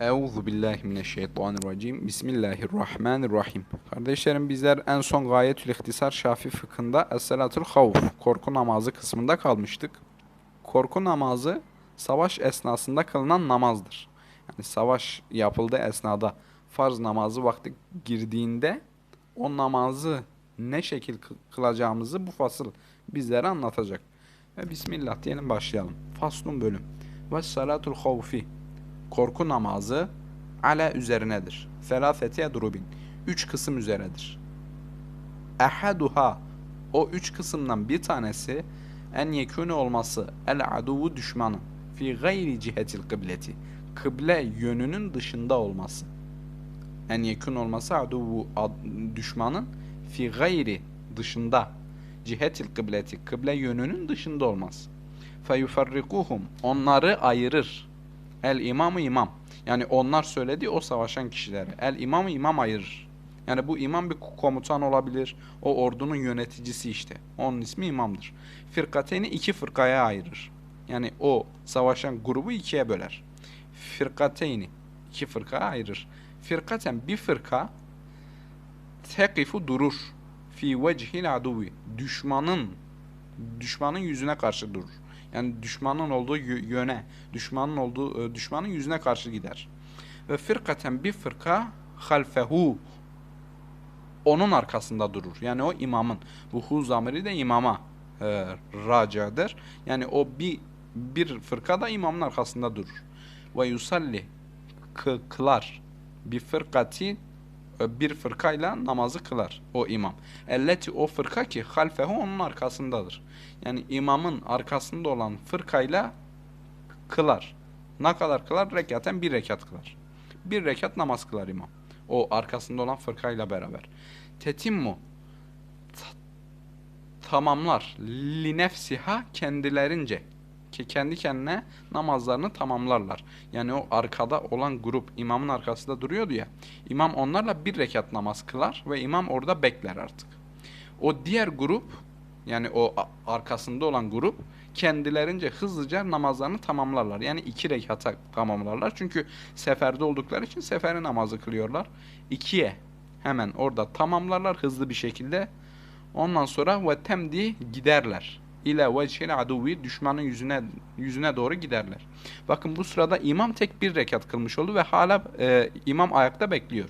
Euzu billahi mineşşeytanirracim. Bismillahirrahmanirrahim. Kardeşlerim bizler en son Gayetül İhtisar Şafi fıkhında Es-Salatul Havf, korku namazı kısmında kalmıştık. Korku namazı savaş esnasında kılınan namazdır. Yani savaş yapıldığı esnada farz namazı vakti girdiğinde o namazı ne şekil kı- kılacağımızı bu fasıl bizlere anlatacak. Ve Bismillah diyelim başlayalım. Faslun bölüm. Ve salatul havfi korku namazı ala üzerinedir. Selafeti durubin. Üç kısım üzeredir. Ehaduha o üç kısımdan bir tanesi en yekûne olması el aduvu düşmanı fi gayri cihetil kıbleti kıble yönünün dışında olması. En yekûn olması aduvu ad- düşmanın fi gayri dışında cihetil kıbleti kıble yönünün dışında olması. Feyufarrikuhum onları ayırır. El imamı imam. Yani onlar söyledi o savaşan kişileri. El imamı imam ayırır. Yani bu imam bir komutan olabilir. O ordunun yöneticisi işte. Onun ismi imamdır. Firkateni iki fırkaya ayırır. Yani o savaşan grubu ikiye böler. Firkateyni iki fırkaya ayırır. Firkaten bir fırka tekifu durur. Fi vecihil aduvi. Düşmanın düşmanın yüzüne karşı durur. Yani düşmanın olduğu yö- yöne, düşmanın olduğu e, düşmanın yüzüne karşı gider. Ve firkaten bir fırka halfehu onun arkasında durur. Yani o imamın. Bu hu zamiri de imama e, racadır. Yani o bir bir fırka da imamın arkasında durur. Ve yusalli kı- kılar bir fırkati bir fırkayla namazı kılar o imam. Elleti o fırka ki halfehu onun arkasındadır. Yani imamın arkasında olan fırkayla kılar. Ne kadar kılar? Rekaten bir rekat kılar. Bir rekat namaz kılar imam. O arkasında olan fırkayla beraber. Tetimmu tamamlar li nefsiha kendilerince kendi kendine namazlarını tamamlarlar. Yani o arkada olan grup imamın arkasında duruyordu ya. İmam onlarla bir rekat namaz kılar ve imam orada bekler artık. O diğer grup yani o arkasında olan grup kendilerince hızlıca namazlarını tamamlarlar. Yani iki rekata tamamlarlar. Çünkü seferde oldukları için seferi namazı kılıyorlar. İkiye hemen orada tamamlarlar hızlı bir şekilde. Ondan sonra ve temdi giderler. İle vecihil aduvi düşmanın yüzüne yüzüne doğru giderler. Bakın bu sırada imam tek bir rekat kılmış oldu ve hala e, imam ayakta bekliyor.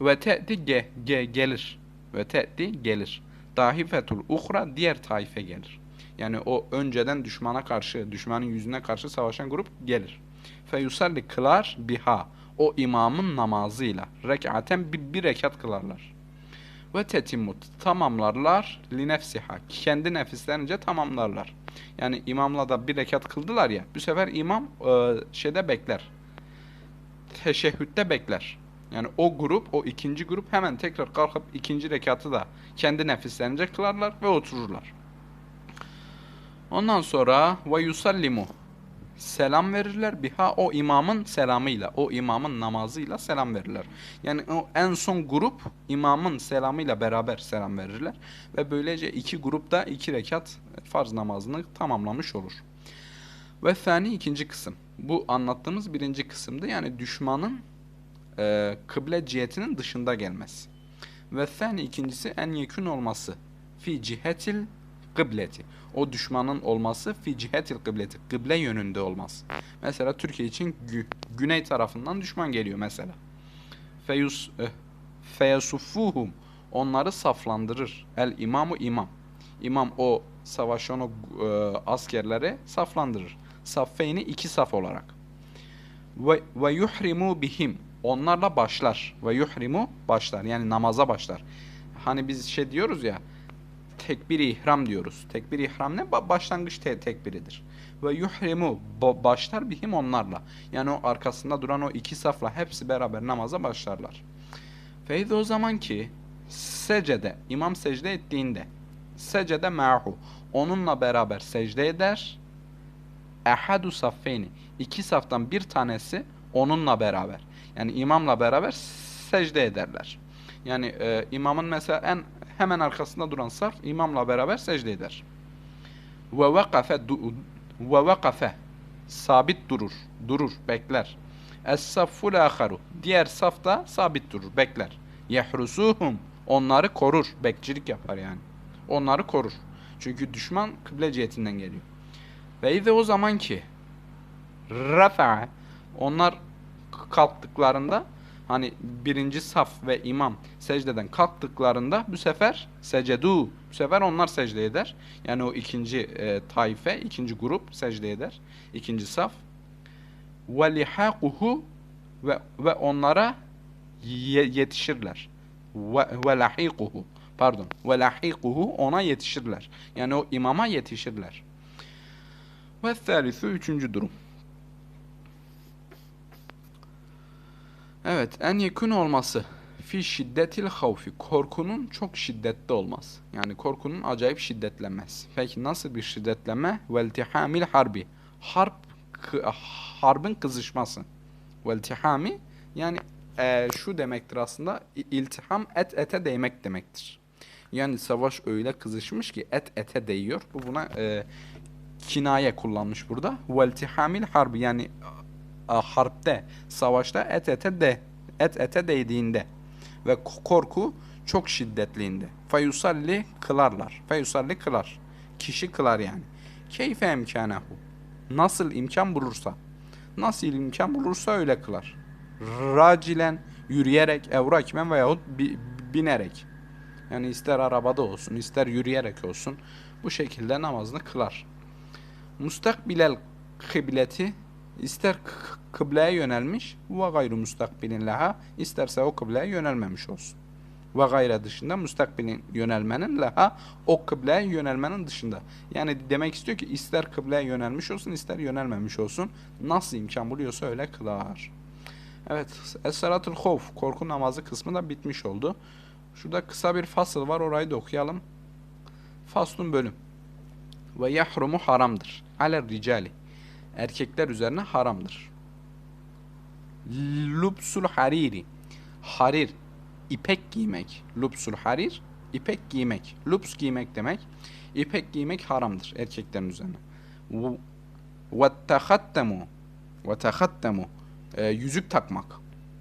Ve te'ti ge, ge, gelir. Ve te'ti gelir. Dahifetul uhra diğer taife gelir. Yani o önceden düşmana karşı, düşmanın yüzüne karşı savaşan grup gelir. Fe yusalli kılar biha. O imamın namazıyla. Rekaten bir, bir rekat kılarlar. Ve tetimut tamamlarlar li nefsiha. Kendi nefislerince tamamlarlar. Yani imamla da bir rekat kıldılar ya. Bu sefer imam e, şeyde bekler. Teşehhütte bekler. Yani o grup, o ikinci grup hemen tekrar kalkıp ikinci rekatı da kendi nefislerince kılarlar ve otururlar. Ondan sonra ve yusallimu selam verirler biha o imamın selamıyla, o imamın namazıyla selam verirler. Yani o en son grup imamın selamıyla beraber selam verirler ve böylece iki grupta iki rekat farz namazını tamamlamış olur. Ve fani ikinci kısım. Bu anlattığımız birinci kısımdı. Yani düşmanın e, kıble cihetinin dışında gelmesi. Ve fani ikincisi en yekün olması. Fi cihetil kıbleti. O düşmanın olması fi cihetil kıbleti. Kıble yönünde olması. Mesela Türkiye için gü- güney tarafından düşman geliyor mesela. Feyus eh, onları saflandırır. El imamu imam. İmam o savaşan o e, askerleri saflandırır. Saffeyni iki saf olarak. Ve, ve yuhrimu bihim onlarla başlar. Ve yuhrimu başlar. Yani namaza başlar. Hani biz şey diyoruz ya tekbir ihram diyoruz. Tekbir ihram ne? Ba- Başlangıç te- tekbiridir. Ve yuhrimu ba- başlar bihim onlarla. Yani o arkasında duran o iki safla hepsi beraber namaza başlarlar. Feyde o zaman ki secde imam secde ettiğinde secde ma'hu onunla beraber secde eder. Ehadu saffeyni iki saftan bir tanesi onunla beraber. Yani imamla beraber secde ederler. Yani e, imamın mesela en hemen arkasında duran saf imamla beraber secde eder. Ve vakafe ve vakafe sabit durur, durur, bekler. Es-safful aharu. Diğer saf da sabit durur, bekler. Yehrusuhum. Onları korur. Bekçilik yapar yani. Onları korur. Çünkü düşman kıble cihetinden geliyor. Ve ize o zaman ki rafa'a onlar kalktıklarında hani birinci saf ve imam secdeden kalktıklarında bu sefer secedu bu sefer onlar secde eder. Yani o ikinci e, taife, ikinci grup secde eder. İkinci saf ve lihaquhu ve, ve onlara ye- yetişirler. Ve, lahikuhu pardon ve lahikuhu ona yetişirler. Yani o imama yetişirler. Ve thalithu üçüncü durum. Evet, en yakın olması fi şiddetil havfi korkunun çok şiddetli olması. Yani korkunun acayip şiddetlenmesi. Peki nasıl bir şiddetlenme? Veltihamil harbi. Harp harbin kızışması. Veltihami yani e, şu demektir aslında iltiham et ete değmek demektir. Yani savaş öyle kızışmış ki et ete değiyor. Bu buna e, kinaye kullanmış burada. Veltihamil harbi yani harpte, savaşta et ete de et ete değdiğinde ve korku çok şiddetliğinde. Fayusalli kılarlar. Fayusalli kılar. Kişi kılar yani. Keyfe emkanehu. Nasıl imkan bulursa. Nasıl imkan bulursa öyle kılar. Racilen yürüyerek, evrakmen veyahut bi- binerek. Yani ister arabada olsun, ister yürüyerek olsun bu şekilde namazını kılar. Mustakbilel kıbleti ister kıbleye yönelmiş ve gayru mustakbilin laha isterse o kıbleye yönelmemiş olsun. Ve gayre dışında mustakbilin yönelmenin laha o kıbleye yönelmenin dışında. Yani demek istiyor ki ister kıbleye yönelmiş olsun ister yönelmemiş olsun. Nasıl imkan buluyorsa öyle kılar. Evet. Es-salatul havf korku namazı kısmı da bitmiş oldu. Şurada kısa bir fasıl var orayı da okuyalım. Faslun bölüm. Ve yahrumu haramdır. Aler ricali. Erkekler üzerine haramdır. Lubsul hariri. Harir. ipek giymek. Lubsul harir. ipek giymek. Lubs giymek demek. İpek giymek haramdır erkeklerin üzerine. Ve- Ve tehattemu. Ve tehattemu. Ee, yüzük takmak.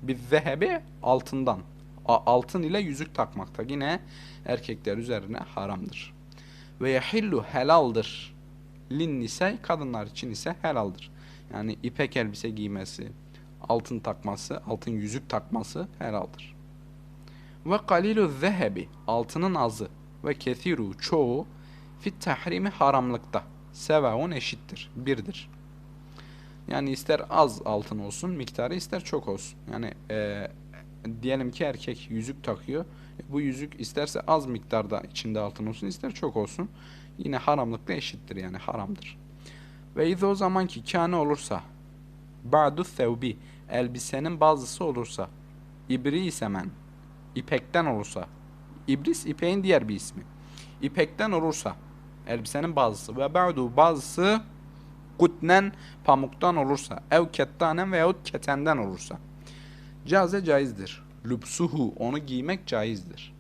Bir zehebi altından. A- altın ile yüzük takmak da yine erkekler üzerine haramdır. Ve yahillu helaldir. Lin nise kadınlar için ise helaldir. Yani ipek elbise giymesi, altın takması, altın yüzük takması helaldir. Ve kalilu zehebi altının azı ve kethiru çoğu fit tahrimi haramlıkta sevaun eşittir, birdir. Yani ister az altın olsun miktarı ister çok olsun. Yani eee, diyelim ki erkek yüzük takıyor. E, Bu yüzük isterse az miktarda içinde altın olsun ister çok olsun. Yine haramlıkla eşittir yani haramdır. Ve iz o zaman ki kâne olursa ba'du thevbi elbisenin bazısı olursa ibri semen ipekten olursa ibris ipeğin diğer bir ismi. İpekten olursa elbisenin bazısı ve ba'du bazısı kutnen pamuktan olursa ev kettanen veyahut ketenden olursa caze caizdir. Lübsuhu onu giymek caizdir.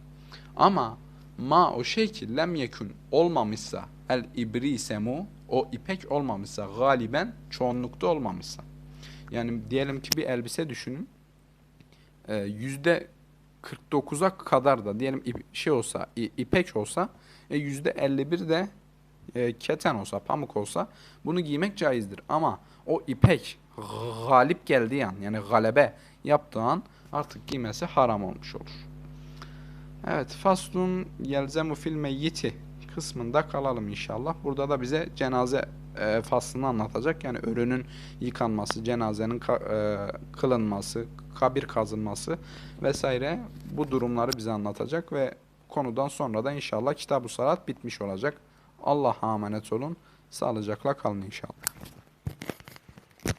Ama ma o şey ki lem yekun olmamışsa el ibrisemu o ipek olmamışsa galiben çoğunlukta olmamışsa. Yani diyelim ki bir elbise düşünün. Ee, Yüzde 49'a kadar da diyelim şey olsa ipek olsa e, yüzde 51 de e, keten olsa pamuk olsa bunu giymek caizdir. Ama o ipek galip geldiği an yani galebe yaptığı an artık giymesi haram olmuş olur. Evet, faslun yelzemu fil meyyiti kısmında kalalım inşallah. Burada da bize cenaze e, faslını anlatacak. Yani ölünün yıkanması, cenazenin ka- e, kılınması, kabir kazınması vesaire bu durumları bize anlatacak ve konudan sonra da inşallah Kitab-ı Salat bitmiş olacak. Allah'a emanet olun. Sağlıcakla kalın inşallah.